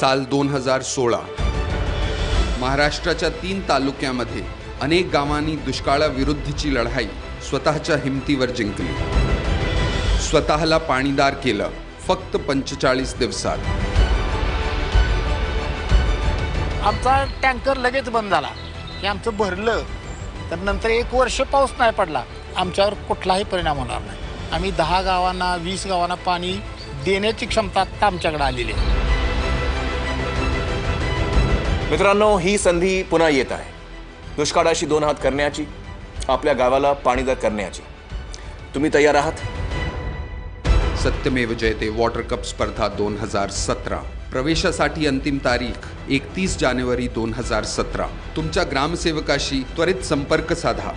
साल दोन हजार सोळा. महाराष्ट्राच्या तीन तालुक्यामध्ये अनेक गावांनी दुष्काळाविरुद्धची लढाई स्वतःच्या हिमतीवर जिंकली. स्वतःला पाणीदार केलं फक्त पंचेचाळीस दिवसात. आमचा टँकर लगेच बंद झाला. हे आमचं भरलं. तर नंतर एक वर्ष पाऊस नाही पडला. आमच्यावर कुठलाही परिणाम होणार नाही. आम्ही दहा गावांना वीस गावांना पाणी देण्याची क्षमता आत्ता आमच्याकडे आलेली आहे. मित्रांनो ही संधी पुन्हा येत आहे. दुष्काळाशी दोन हात करण्याची आपल्या गावाला पाणीदार करण्याची. तुम्ही तयार आहात? सत्यमेव जयते वॉटर कप स्पर्धा दोन हजार सतरा. प्रवेशासाठी अंतिम तारीख एकतीस जानेवारी दोन हजार सतरा. तुमच्या ग्रामसेवकाशी त्वरित संपर्क साधा.